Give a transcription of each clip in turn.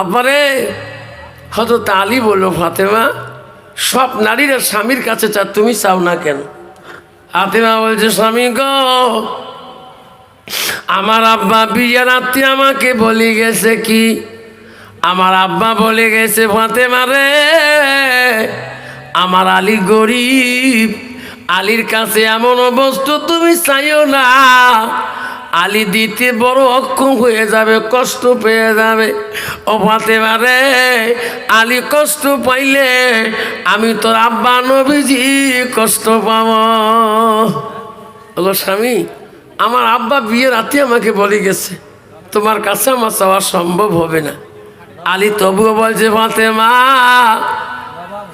আব্বারে হজরত আলী বলল, ফাতেমা, সব নারীরা স্বামীর কাছে চা তুমি চাও না কেন? ফাতেমা বলছে, স্বামী গো, আমার আব্বা বিয়ে রাত্রি আমাকে বলে গেছে কি? আমার আব্বা বলে গেছে, ফাতেমা রে, আমার আলী গরিব, আলীর কাছে এমন বস্তু তুমি চাইও না। আলী দিতে বড় অক্ষম হয়ে যাবে, কষ্ট পেয়ে যাবে। ও ফাতেমা রে, আলী কষ্ট পাইলে আমি তোর আব্বা নবীজি কষ্ট পাব। ওগো স্বামী, আমার আব্বা বিয়ের রাতে আমাকে বলে গেছে, তোমার কাছে আমার চাওয়া সম্ভব হবে না। আলী তবুও বলছে, ফাতেমা,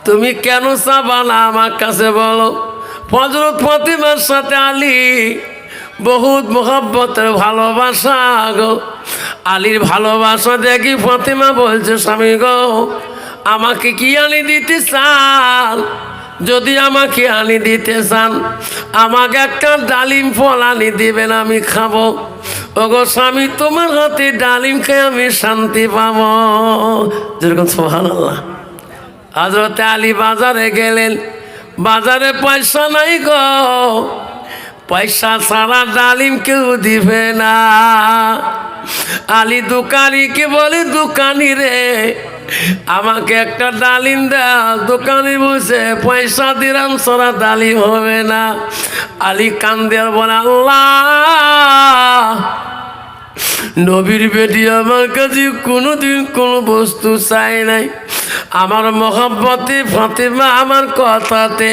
তুমি কেন চাবা না আমার কাছে বলো? ফজরত ফাতেমার সাথে আলী বহুত মোহব্বতের ভালোবাসা গো। আলীর ভালোবাসা দেখি ফাতেমা বলছে, স্বামী গো, আমাকে কি আনি দিতে চান? যদি আমাকে আনি দিতে চান, আমাকে একটা ডালিম ফল আনি দিবেন, আমি খাব। ওগো স্বামী, তোমার হাতে ডালিম খেয়ে আমি শান্তি পাব। যেরকম সোহান আল্লাহ হজরতে আলী বাজারে গেলেন। বাজারে পয়সা নাই গো। পয়সা সারা ডালিম কেউ দিবে না। আলী দোকানিকে বলে, দোকানি রে, আমাকে একটা ডালিম দাও। দোকানি বসে পয়সা দিলাম সারা ডালিম হবে না। আলি কান্দের বলে, আল্লাহ নবীর বেটি আমার কাছে কোনোদিন কোনো বস্তু চাই নাই। আমার মহাব্বতে ফাতেমা আমার কথাতে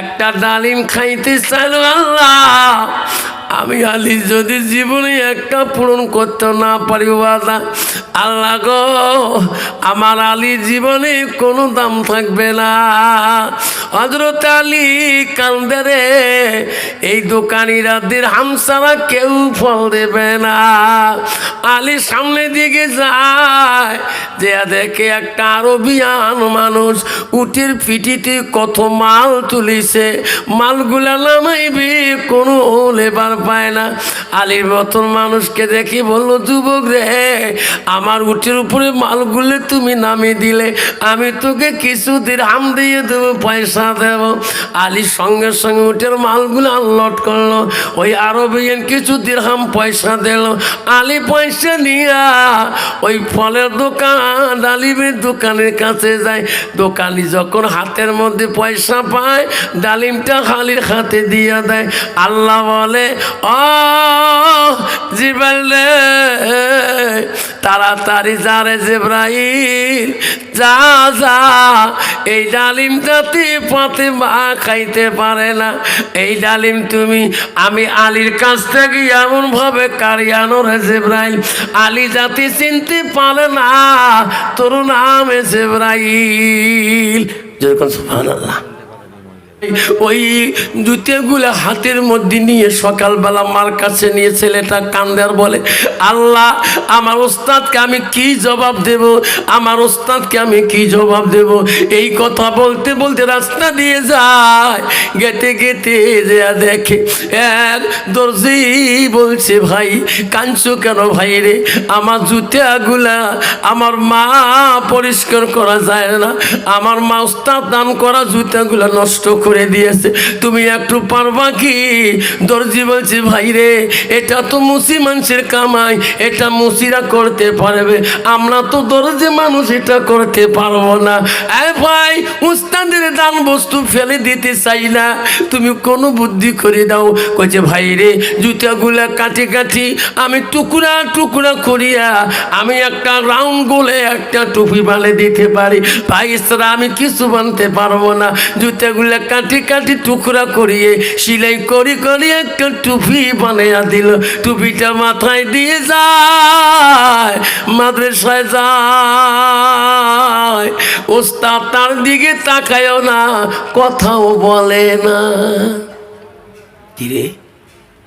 একটা ডালিম খাইতে চাইল আল্লাহ। আমি আলী যদি জীবনে একটা পূরণ করতে না পারি বাদা, আল্লাহ গো, আমার আলী জীবনে কোনো দাম থাকবে না। হজরত আলী কান্দে রে, এই দোকানিরা দের হামসারা কেউ ফল দেবে না। আলী সামনে দিকে যায় যে দেখে একটা আরবিয়ান মানুষ উটের পিঠিতে কত মাল তুলিছে। মালগুলা নামাইবে কোনো লেবার পায় না। আলীর মতন মানুষকে দেখি বলল, যুবক রে, আমার উটের উপরে মালগুলো তুমি নামিয়ে দিলে, আমি তোকে কিছুদিন হাম দিয়ে দেবো, পয়সা দেব। আলীর সঙ্গে সঙ্গে উটের মালগুলো আনলোড করল, ওই আরবিয়ান কিছু দিরহাম পয়সা দিল। আলী পয়সা নিয়া ওই ফলের দোকান, ডালিমের দোকানের কাছে যায়। দোকানি যখন হাতের মধ্যে পয়সা পায়, ডালিমটা খালির হাতে দিয়ে দেয়। আল্লাহ বলে ও জিবাল রে। তাড়াতাড়ি যারে জেব্রাইল, যা যা। এই ডালিমটাতে পাতে মা খাইতে পারে না। এই ডালিম তুমি, আমি আলীর কাছ থেকে এমন ভাবে কারিয়ানো রে জেব্রাইল। আলী জাতি চিনতে পারে না, তোর নাম জেব্রাইল। যেরকম সুবহানাল্লাহ। ওই জুতেগুলো হাতের মধ্যে নিয়ে সকালবেলা মার কাছে নিয়ে ছেলেটা কান্দার বলে, আল্লাহ, আমার ওস্তাদকে আমি কি জবাব দেব? আমার ওস্তাদকে আমি কি জবাব দেব? এই কথা বলতে বলতে রাস্তা দিয়ে যায়। গেতে গেতে যে দেখে এক দর্জি বলছে, ভাই কাঞ্চু কেন ভাই রে? আমার জুতাগুলা আমার মা পরিষ্কার করা যায় না। আমার মা ওস্তাদ দান করা জুতাগুলা নষ্ট করে দিয়েছে। তুমি একটু পারবা কি? দর্জি বলছে, ভাই রে, এটা তো মুসি মানুষের কামাই, এটা মুসিরা করতে পারবে। আমরা তো দর্জি মানুষ, এটা করতে পারব না। এ ভাই, উস্তাদের দান বস্তু ফেলে দিতে চাই না। তুমি কোনো বুদ্ধি করে দাও। কইছে, ভাই রে, জুতাগুলা কাটি কাটি আমি টুকরা টুকরা করিয়া আমি একটা রাউন্ড গোলে একটা টুপি বালে দিতে পারি। ভাই আমি কিছু বানতে পারব না। জুতাগুলা কাটি কাটি কাটি টুকরা করিয়ে সিলাই করি করি একটা টুপি বানাইয়া দিল। টুপিটা মাথায় দিয়ে যায়, মাদ্রাসায় যায়। ওস্তাদ তার দিকে তাকায়ও না, কথাও বলে না। ধীরে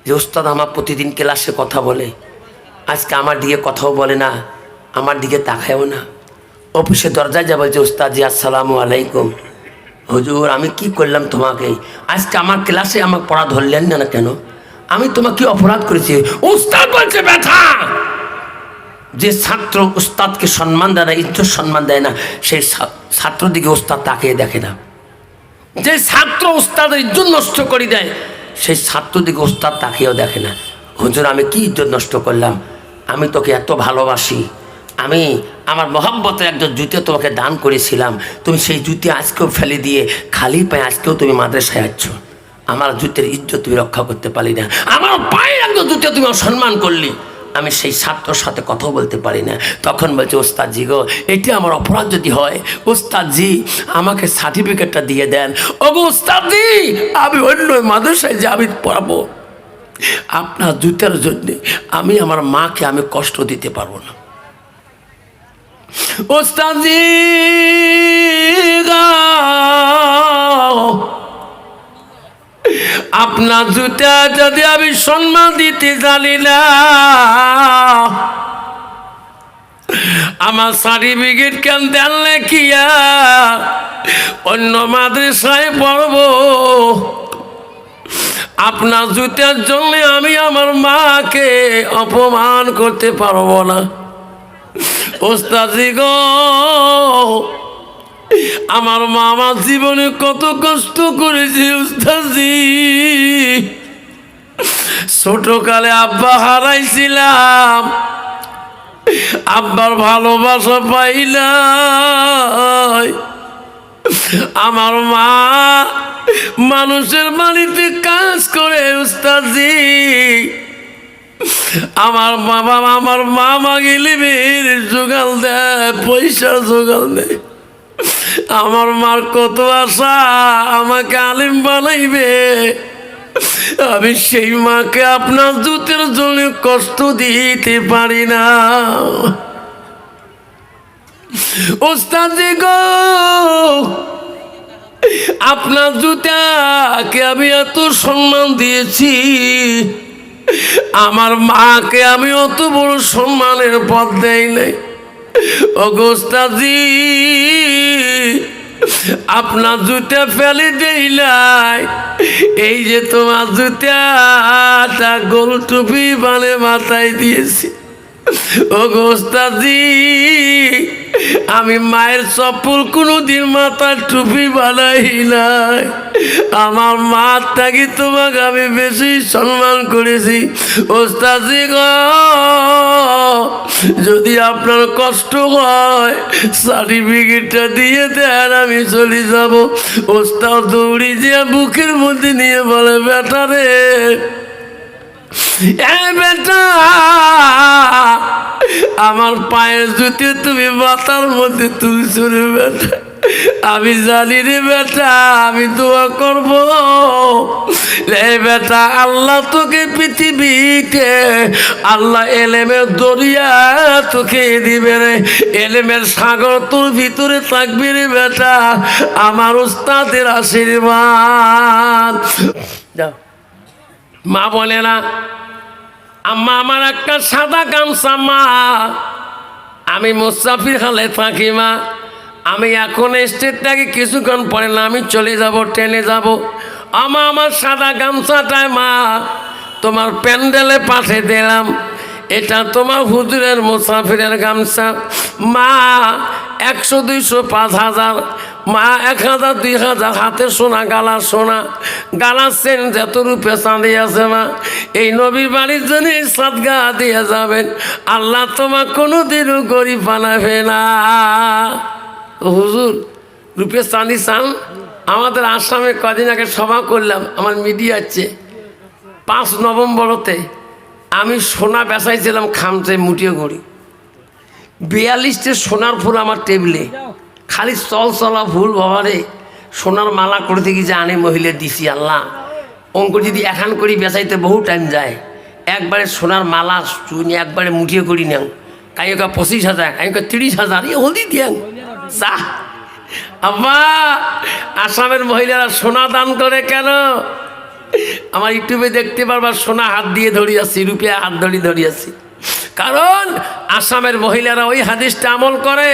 যে ওস্তাদ আমার প্রতিদিন ক্লাসে কথা বলে, আজকে আমার দিকে কথাও বলে না, আমার দিকে তাকায়ও না। অফিসে দরজায় যা বলছে ওস্তাদ জি, আসসালামু আলাইকুম। হুজুর, আমি কি করলাম তোমাকে? আজকে আমার ক্লাসে আমাকে পড়া ধরলেন না না কেন? আমি তোমাকে অপরাধ করেছি? উস্তাদ বলছে, ব্যথা! যে ছাত্র উস্তাদকে সম্মান দেয় না, ইজ্জত সম্মান দেয় না, সেই ছাত্র দিকে উস্তাদ তাকিয়ে দেখে না। যে ছাত্র উস্তাদের ইজ্জত নষ্ট করে দেয়, সেই ছাত্র দিকে উস্তাদ তাকিয়েও দেখে না। হুজুর, আমি কি ইজ্জত নষ্ট করলাম? আমি তোকে এত ভালোবাসি। আমি আমার মহাব্বতের একজন জুতো তোমাকে দান করেছিলাম। তুমি সেই জুতি আজকেও ফেলে দিয়ে খালি পায়ে আজকেও তুমি মাদ্রাসায় আছো। আমার জুতের ইজ্জত তুমি রক্ষা করতে পারলি না। আমার পায়ের একজন জুতো তুমি অসম্মান করলি। আমি সেই ছাত্রর সাথে কথাও বলতে পারি না। তখন বলছে, ওস্তাদজি গো, এটি আমার অপরাধ যদি হয়, ওস্তাদজি আমাকে সার্টিফিকেটটা দিয়ে দেন। ওগো ওস্তাদজি, আমি অন্য মাদ্রাসায় যে আমি পড়াবো। আপনার জুতার জন্যে আমি আমার মাকে আমি কষ্ট দিতে পারব না। ওস্তাদজি গো, আপনার জুতা যদি আমি সম্মান দিতে জানি না আমার সার্টিফিকেট কেন দেন লেখিয়া অন্য মাদ্রাসায় পড়ব। আপনার জুতার জন্য আমি আমার মাকে অপমান করতে পারব না। ওস্তাদি গো, আমার মামা জীবনে কত কষ্ট করেছে উস্তাদি ছোটকালে আব্বা হারাইছিলাম, আব্বার ভালোবাসা পাইলাই। আমার মা মানুষের বাড়িতে কাজ করে উস্তাদি আমার বাবা, আমার মা মাগিলি বের জোগাল দেয় পয়সা জোগাল দেয় আমার মার কত আশা, আমাকে আলিম বানাইবে। আমি সেই মাকে আপনার জুতের জন্য কষ্ট দিতে পারি না। ওস্তাদি গো, আপনার জুতাকে আমি এত সম্মান দিয়েছি। আমার মাকে আমি অত বড় সম্মানের পথ দেই নাই অগস্তাজি আপনার জুতা ফেলে দেইলাই এই যে তোমার জুতাটা গোল টুপি বানে মাথায় দিয়েছি। অগস্তাজি আমি মায়ের চপ্পল কোনোদিন মাথার টুপি বানাই নাই। আমার মার থাকি তোমাকে আমি বেশি সম্মান করেছি। ওস্তাজি গ, যদি আপনার কষ্ট হয় সার্টিফিকেটটা দিয়ে দেন, আমি চলে যাব। ওস্তাদ দৌড়ি দিয়ে বুকের মধ্যে নিয়ে বলে, বেটা রে বেটা, আমার পায়ের জুতি তুমি মাথার মধ্যে তুলছো রে বেটা। আমি জানি রে বেটা, আমি দোয়া করব। রে বেটা, আল্লাহ তোকে পৃথিবীকে আল্লাহ এলেমের দরিয়া তোকে দিবে রে। এলেমের সাগর তোর ভিতরে থাকবে রে বেটা, আমার উস্তাদের আশীর্বাদ। মা বলে না, আম্মা, আমার একটা সাদা গামছা, মা। আমি মুসাফির হালে থাকি, মা। আমি এখন স্টেট থেকে কিছুক্ষণ পরে না, আমি চলে যাব, ট্রেনে যাব। আমা, আমার সাদা গামছাটায়, মা, তোমার প্যান্ডেলে পাঠিয়ে দিলাম। এটা তোমার হুজুরের মুসাফিরের গামছা। মা, একশো, দুইশো, পাঁচ হাজার। মা, এক হাজার, দুই হাজার, হাতে সোনা, গালা সোনা। গালা সেন যত রূপে চাঁদি আছে মা। এই নবীর বাড়ির জন্য সাদগা দিয়ে যাবেন। আল্লাহ তোমার কোনো দিনও গরিব বানাবে না। হুজুর রূপে চাঁদি চান আমাদের আসামে কদিন আগে সভা করলাম, আমার মিডিয়া আছে। পাঁচ নভেম্বরতে আমি সোনা বেচাইছিলাম খামচে মুটিয়ে ঘড়ি। বিয়াল্লিশটে সোনার ফুল আমার টেবিলে। খালি চল চলা ফুল বাবারে সোনার মালা করতে গিয়ে যে আনে মহিলা দিছি আল্লাহ। অঙ্ক যদি এখান করি বেচাইতে বহু টাইম যায়। একবারে সোনার মালা চুনি একবারে মুঠিয়ে করি নেও। কাইকা পঁচিশ হাজার কাইকা তিরিশ হাজার এ হলদি দিয়াং চা আব্বা, আসামের মহিলারা সোনা দান করে কেন? আমার ইউটিউবে দেখতে পারবার সোনা হাত দিয়ে ধরিয়াছি, রুপিয়া হাত ধরি ধরিয়াছি। কারণ আসামের মহিলারা ওই হাদিসটা আমল করে।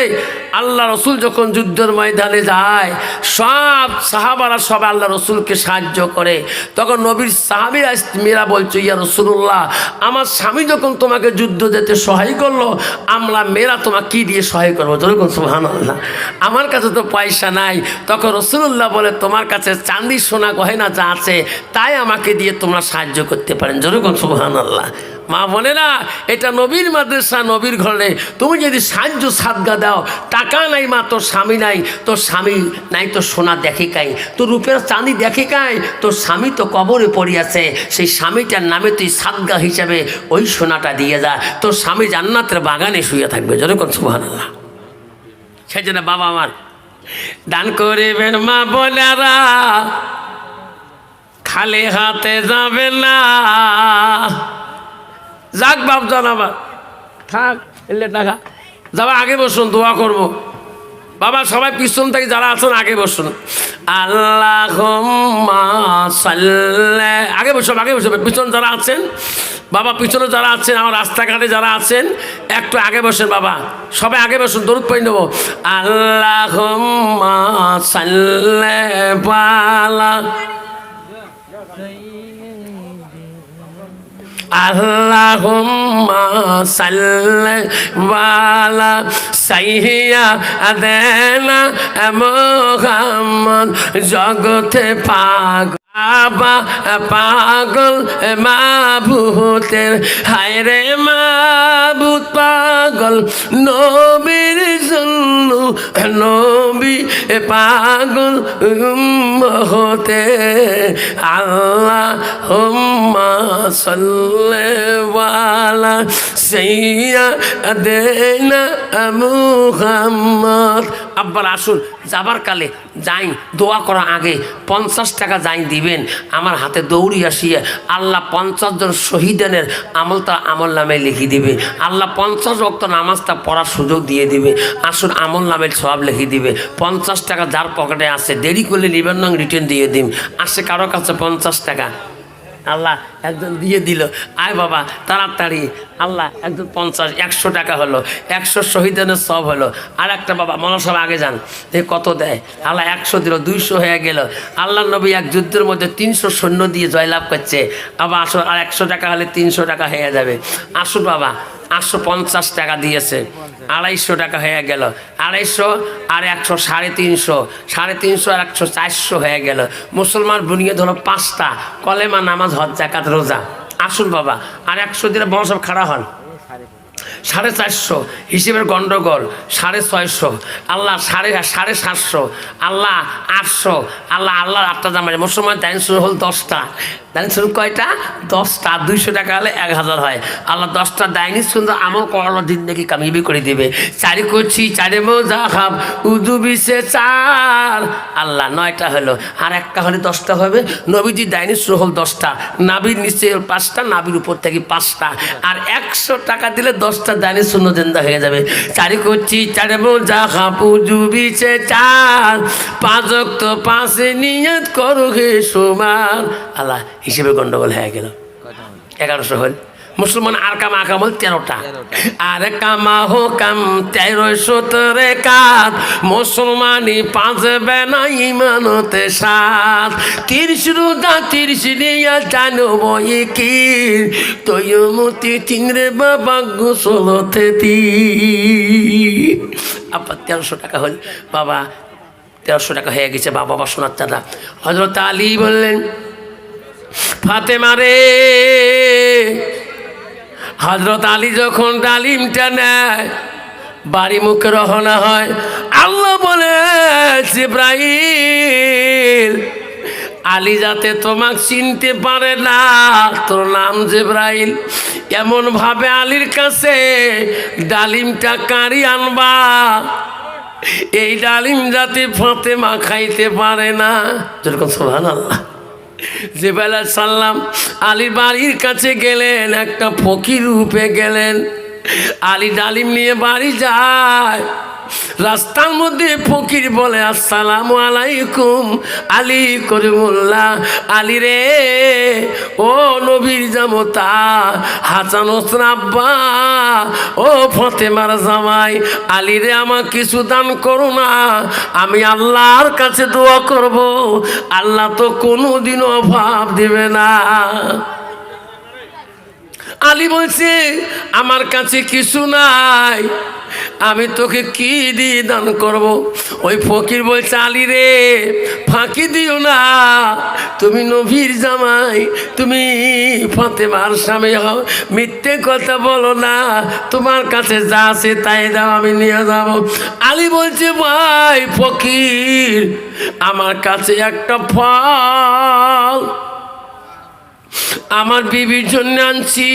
আল্লাহ রসুল যখন যুদ্ধের ময়দানে যায়, সব সাহাবারা সব আল্লাহ রসুলকে সাহায্য করে। তখন নবীর সাহাবিরা মেয়েরা বলছে, ইয়া রসুল্লাহ আমার স্বামী যখন তোমাকে যুদ্ধ যেতে সহায় করল, আমরা মেয়েরা তোমাকে কী দিয়ে সহায় করব? যেরকম সুহান আল্লাহ আমার কাছে তো পয়সা নাই। তখন রসুল্লাহ বলে, তোমার কাছে চাঁদি সোনা গহেনা যা আছে, তাই আমাকে দিয়ে তোমরা সাহায্য করতে পারেন। যেরকম সুহান আল্লাহ মা বলে না, এটা নবীর মাদ্রাসা, নবীর ঘরে তুমি যদি সাহায্য সাদগা দাও, টাকা নাই মা, তোর স্বামী নাই, তোর স্বামী নাই তো সোনা দেখে কাই। তোর রূপের চাঁদি দেখে কাই, তোর স্বামী তো কবরে পড়িয়াছে। সেই স্বামীটার নামে তুই সাদগা হিসাবে ওই সোনাটা দিয়ে যা। তোর স্বামী জান্নাতের বাগানে শুয়ে থাকবে যেরকম সুহান আল্লাহ সেই জন্য বাবা আমার, দান করিবেন মা বোনেরা, খালি হাতে যাবে না। যাক বাপ জান আবার থাক, এলে টাকা। যাবা, আগে বসুন, দোয়া করব। বাবা, সবাই পিছন থেকে যারা আছেন, আগে বসুন। আল্লাহ আগে বসব আগে বসবে পিছন যারা আছেন, বাবা, পিছনে যারা আছেন, আমার রাস্তাঘাটে যারা আছেন, একটু আগে বসেন, বাবা। সবাই আগে বসুন, দরুদ পড়ে নেব। আল্লাহ পালা আল্লাহুম্মা সাল্লি ওয়ালা সাইয়্যিদা আদেনা মুহাম্মদ জগতে পাগ আবা পাগল মাবুতের, হায় রে মাবুত পাগল, নবীর জন্য নবী পাগল হতে আল্লাহ হুম্মা সাল্লাল্লাহু সাইয়্যিদা আদেনা মুহাম্মদ। আব্বার আসুন, যাবার কালে যাই, দোয়া করা আগে পঞ্চাশ টাকা যাই দিবেন। আমার হাতে দৌড়ি আসিয়া আল্লাহ পঞ্চাশ জন শহীদানের আমলটা আমল নামে লিখে দিবে। আল্লাহ পঞ্চাশ রক্ত নামাজটা পড়ার সুযোগ দিয়ে দিবে। আসুন আমল নামের সব লিখে দিবে। পঞ্চাশ টাকা যার পকেটে আছে, দেরি করলে নিবেন নং রিটার্ন দিয়ে দিন আসে কারও কাছে পঞ্চাশ টাকা। আল্লাহ একজন দিয়ে দিল, আয় বাবা, তাড়াতাড়ি। আল্লাহ একজন পঞ্চাশ, একশো টাকা হলো, একশো শহীদানের সব হলো। আর একটা বাবা মনসব আগে যান এ কত দেয়? আল্লাহ একশো দিল, দুইশো হয়ে গেল। আল্লাহ নবী এক যুদ্ধের মধ্যে তিনশো সৈন্য দিয়ে জয়লাভ করছে। আবার আসো, আর একশো টাকা হলে তিনশো টাকা হয়ে যাবে। আসুন বাবা আটশো পঞ্চাশ টাকা দিয়েছে। আড়াইশো টাকা হয়ে গেল। আড়াইশো আর একশো, সাড়ে তিনশো। সাড়ে তিনশো আর একশো চারশো হয়ে গেল। মুসলমান বুনিয়ে ধরো পাঁচটা। কলেমা, নামাজ, হজ জাকাত রোজা। আসুন বাবা আর একশো দিনে বসব খাড়া হন। সাড়ে চারশো, হিসেবের গন্ডগোল, সাড়ে ছয়শো, আল্লাহ সাড়ে সাড়ে সাতশো, আল্লাহ আটশো, আল্লাহ আল্লাহ আটটা আছে মুসলমান দাইন শুরু হল দশটা। দাইন শুরু কয়টা? দশটা। দুইশো টাকা হলে এক হাজার হয়। আল্লাহ দশটা দায়নি সুন্দর আমল করানো দিন নাকি কামিবি করে দিবে। চারি করছি চারে মোজা খাব উদু বিশে চার আল্লাহ নয়টা হলো। আর একটা হলে দশটা হবে। নবীজি দায়নি শুরু হল দশটা। নাবির নিচে পাঁচটা, নাবির উপর থেকে পাঁচটা। আর একশো টাকা দিলে দশটা দানি শূন্য দেন্দা হয়ে যাবে। চারি করছি চারে যা খাপু জুবিছে চার পাঁচ তো পাঁচে নিয়ত করো হে সমান আল্লাহ হিসেবে গন্ডগোল হয়ে গেল। এগারোশো হল। মুসলমান আর কাম আকাম হল তেরোটা। আর কামা হো কাম তরে কাত মুসলমানি পাঁচ বেনা ইমানতে সাত। তিরিশ রুদা তিরিশ নিয়া জানো বই কি তৈমতি চিংড়ে বাবা গোসলতে তি আবার তেরোশো টাকা হল। বাবা তেরোশো টাকা হয়ে গেছে। বাবা বাবা সোনার চাঁদা হজরত আলী বললেন ফাতেমা রে হজরত আলী যখন ডালিমটা নেয়, বাড়ি মুখে রহনা হয়, আল্লাহ বলে, জিব্রাইল, আলী যাতে তোমাকে চিনতে পারে না, তোর নাম জেব্রাইল। এমন ভাবে আলীর কাছে ডালিমটা কারি আনবা। এই ডালিম যাতে ফাঁতে মা খাইতে পারে না। যেরকম সোহান আল্লাহ জেবেলা সাল্লাম আলীর বাড়ির কাছে গেলেন, একটা ফকির রূপে গেলেন। আলী ডালিম নিয়ে বাড়ি যায়। রাস্তার মধ্যে ফকির বলে, আসসালাম আলাইকুম, আলী করিমুল্লাহ। আলী রে, ও নবীর জামতা, হাসান আব্বা, ও ফতেমার জামাই, আলী রে আমার কিছু দান করো না, আমি আল্লাহর কাছে দোয়া করব। আল্লাহ তো কোনোদিন অভাব দিবে না। আলী বলছে, আমার কাছে কিছু নাই, আমি তোকে কি দিয়ে দান করব? ওই ফকির বলছে, আলী রে, ফাঁকি দিও না। তুমি নভীর জামাই, তুমি ফতেমার স্বামী হও মিথ্যে কথা বলো না। তোমার কাছে যা আছে তাই দাও, আমি নিয়ে যাব। আলী বলছে, ভাই ফকির, আমার কাছে একটা ফল। আমার বিবির জন্য আনছি।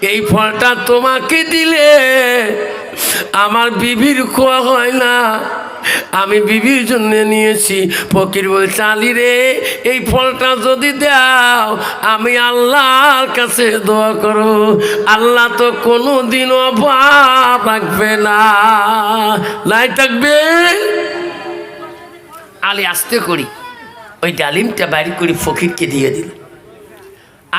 এই ফলটা তোমাকে দিলে আমার বিবির খোয়া হয় না। আমি বিবির জন্য নিয়েছি। ফকির বলছে, আলি রে, এই ফলটা যদি দাও, আমি আল্লাহর কাছে দোয়া করো। আল্লাহ তো কোনো দিন অভাব রাখবে না। লাই থাকবে। আলী আসতে করি। ওই ডালিমটা বাড়ি করে ফকিরকে দিয়ে দিল।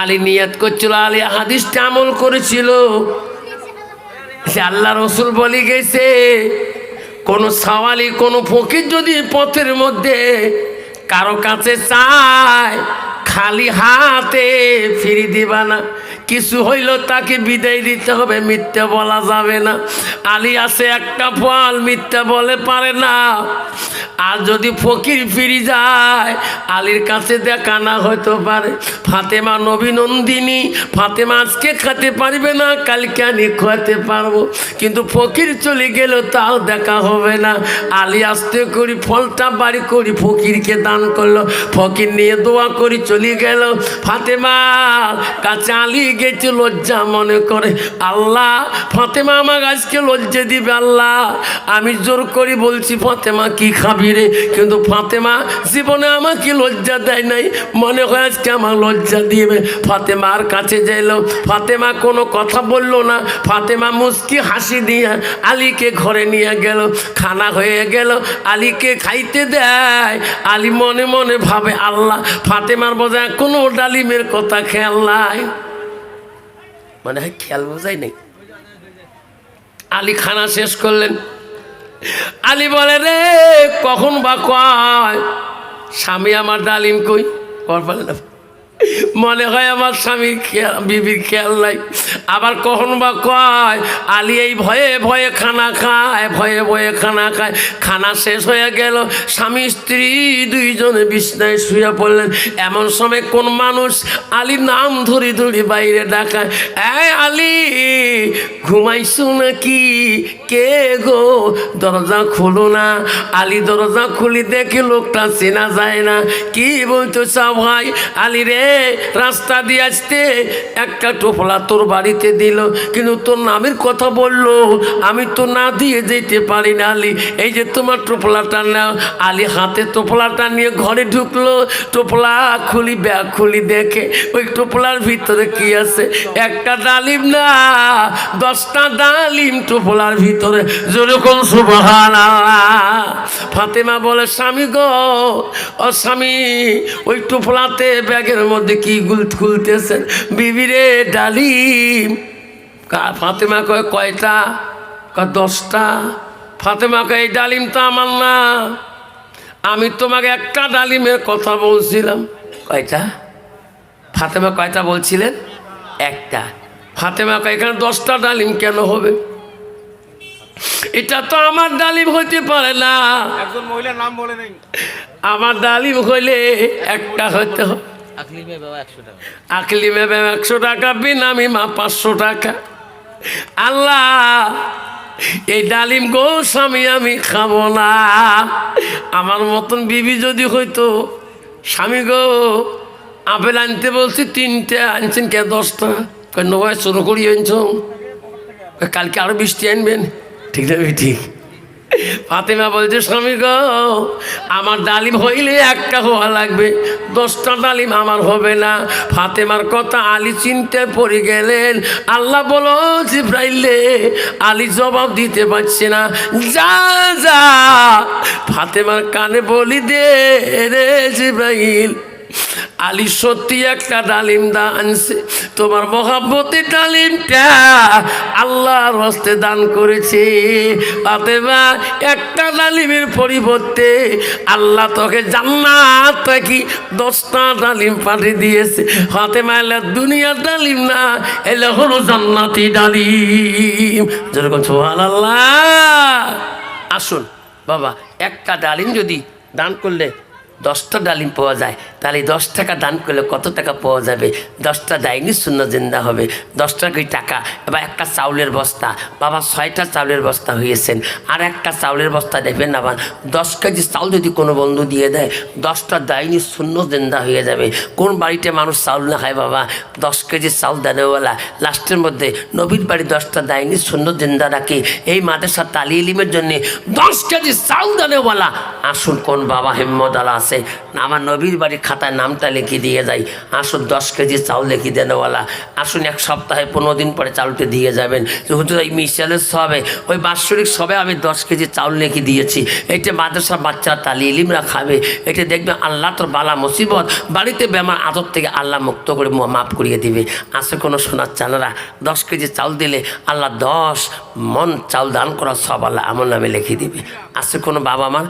আলী নিয়াত করছিল, আলী হাদিসটা আমল করেছিল। সে আল্লাহ রসুল বলি গেছে, কোনো সাওয়ালি, কোনো ফকির যদি পথের মধ্যে কারও কাছে চায়, খালি হাতে ফিরি দিবা না। কিছু হইল তাকে বিদায় দিতে হবে, মিথ্যা বলা যাবে না। আলী আছে একটা ফল মিথ্যা বলে পারে না। আর যদি ফকির ফিরি যায়, আলীর কাছে দেখা না হতে পারে। ফাতেমা নবীনন্দিনী ফাতেমা আজকে খেতে পারবে না, কালকে আমি খাওয়াতে পারব। কিন্তু ফকির চলে গেল তাও দেখা হবে না। আলী আসতে করি ফলটা বাড়ি করি ফকিরকে দান করল। ফকির নিয়ে দোয়া করি চলে গেল। ফাতেমা, কাছে আলী গেছে, লজ্জা মনে করে। আল্লাহ, ফাতেমা আমার আজকে লজ্জা দিবে, আল্লাহ। আমি জোর করি বলছি, ফাতেমা, কি খাবি রে? কিন্তু ফাতেমা জীবনে আমাকে লজ্জা দেয় নাই। মনে হয় আজকে আমার লজ্জা দিবে। ফাতেমার কাছে যাইল। ফাতেমা কোনো কথা বলল না। ফাতেমা মুস্কি হাসি দিয়ে আলীকে ঘরে নিয়ে গেল। খানা হয়ে গেল। আলীকে খাইতে দেয়। আলী মনে মনে ভাবে, আল্লাহ, ফাতেমার বোঝায় কোনো ডালিমের কথা খেয়াল নাই। মানে খেয়াল বোঝাই নেই। আলী খানা শেষ করলেন। আলী বলে, রে, কখন বা কয়? স্বামী আমার ডালিম কই? কর না মনে হয় আমার স্বামীর খেয়াল, বিবির খেয়াল নাই। আবার কখন বা কয়, আলি এই ভয়ে ভয়ে খানা খায়, ভয়ে ভয়ে খানা খায়। খানা শেষ হয়ে গেল, স্বামী, স্ত্রী দুইজনে বিছনায় শুয়ে পড়লেন। এমন সময় কোন মানুষ আলীর নাম ধরি ধরি বাইরে ডাকায়, এই আলী, ঘুমাইছো নাকি? কে গো? দরজা খুলো না। আলী দরজা খুলি দেখে লোকটা চেনা যায় না। কি বলতো চা ভাই? আলী রে রাস্তা দিয়ে আসতে একটা টোপলা তোর বাড়িতে দিল, কিন্তু তোর নামের কথা বলল। আমি তো না দিয়ে যেতে পারি না, আলী। এই যে তোমার টোপলাটা নাও। আলী হাতে টোপলাটা নিয়ে ঘরে ঢুকলো। টোপলা খুলি ব্যাগ খুলি দেখে ওই টোপলার ভিতরে কি আছে? একটা ডালিম না, দশটা ডালিম টোপলার ভিতরে। যেরকম সুবহান ফাতেমা বলে, স্বামী গো, ও স্বামী, ওই টোপলাতে ব্যাগের মধ্যে কি গুল খুলতেছেন বিবিরে ডালিম ফাতেমা কয় কয়টা? কয় দশটা? ফাতেমা কয় এই ডালিমটা আমার না। আমি তোমাকে একটা ডালিমের কথা বলছিলাম। কয়টা? ফাতেমা কয়টা বলছিলেন? একটা। ফাতেমা কয় এখানে দশটা ডালিম কেন হবে? এটা তো আমার ডালিম হইতে পারে না। একজন মহিলার নাম বলে নেই। আমার ডালিম হইলে একটা হইতে হবে। আকলি বাবা একশো টাকা। আকলি মেবে একশো টাকা বিনামি মা পাঁচশো টাকা। আল্লাহ, এই ডালিম গো স্বামী আমি খাব না। আমার মতন বিবি যদি হইতো, স্বামী গো, আপেল আনতে বলছি, তিনটে আনছেন কে দশটা? নয় শুরু করি আনছ। কালকে আরও বৃষ্টি আনবেন। ঠিক না ঠিক। ফাতেমা বলছে, স্বামী গো, আমার ডালিম হইলে একটা হওয়া লাগবে। দশটা ডালিম আমার হবে না। ফাতেমার কথা আলী চিনতে পড়ে গেলেন। আল্লাহ বলো, জিব্রাইলে আলী জবাব দিতে পারছে না। যা যা। ফাতেমার কানে বলি, দে রে জিব্রাইল। আলী সত্যি একটা ডালিম দা আনছে। তোমার মহাব্বতি ডালিমটা আল্লাহর হস্তে দান করেছে। ফাতেমা একটা ডালিমের পরিবর্তে আল্লাহ তোকে জান্নাত থেকে দশটা ডালিম পাঠিয়ে দিয়েছে। ফাতেমা এলে দুনিয়ার ডালিম না, এলে হলো জান্নাতি ডালিম। যেরকম সোহান আল্লাহ আসুন, বাবা, একটা ডালিম যদি দান করলে দশটা ডালিম পাওয়া যায়, তাহলে দশ টাকা দান করলে কত টাকা পাওয়া যাবে? দশটা ডাইনি শূন্য জিন্দা হবে দশ টাকাই টাকা? এবার একটা চাউলের বস্তা, বাবা ছয়টা চাউলের বস্তা হয়েছেন আর একটা চাউলের বস্তা দেবেন আবার দশ কেজি চাউল যদি কোনো বন্ধু দিয়ে দেয়, দশটা ডাইনি শূন্য জিন্দা হয়ে যাবে। কোন বাড়িতে মানুষ চাউল না খায়, বাবা? দশ কেজি চাউল দেনেওয়ালা, লাস্টের মধ্যে নবীর বাড়ি দশটা ডাইনি শূন্য জিন্দা রাখে। এই মাদ্রাসা তালি ইলিমের জন্যে দশ কেজি চাউল দেনেওয়ালা আসুন, কোন বাবা হেম্মদ আলা আছে? আমার নবীর বাড়ির খাতায় নামটা লিখে দিয়ে যাই। আসুন, দশ কেজি চাউল লিখে দেনওয়ালা আসুন, এক সপ্তাহে পনেরো দিন পরে চাউলটা দিয়ে যাবেন। যেহেতু এই মিশালের সবে, ওই বাৎসরিক সবে আমি দশ কেজি চাউল লিখে দিয়েছি। এটা মাদ্রাসার বাচ্চারা তালি ইলিমরা খাবে। এটা দেখবে আল্লাহ তোর বালা মুসিবত। বাড়িতে বেমার আদর থেকে আল্লাহ মুক্ত করে মাফ করিয়ে দিবে। আসে কোনো সোনার চালারা দশ কেজি চাউল দিলে আল্লাহ দশ মন চাউল দান করা সব আল্লাহ আমার নামে লিখে দিবে। আসে কোনো বাবা মা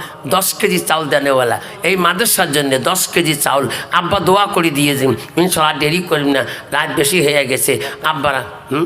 দশ কেজি চাউল দেনেওয়ালা এই মাদ্রাসার জন্য দশ কেজি চাউল। আব্বা দোয়া করে দিয়েছি ইনশাল্লাহ দেরি করি না। রাত বেশি হয়ে গেছে। আব্বারা, হুম?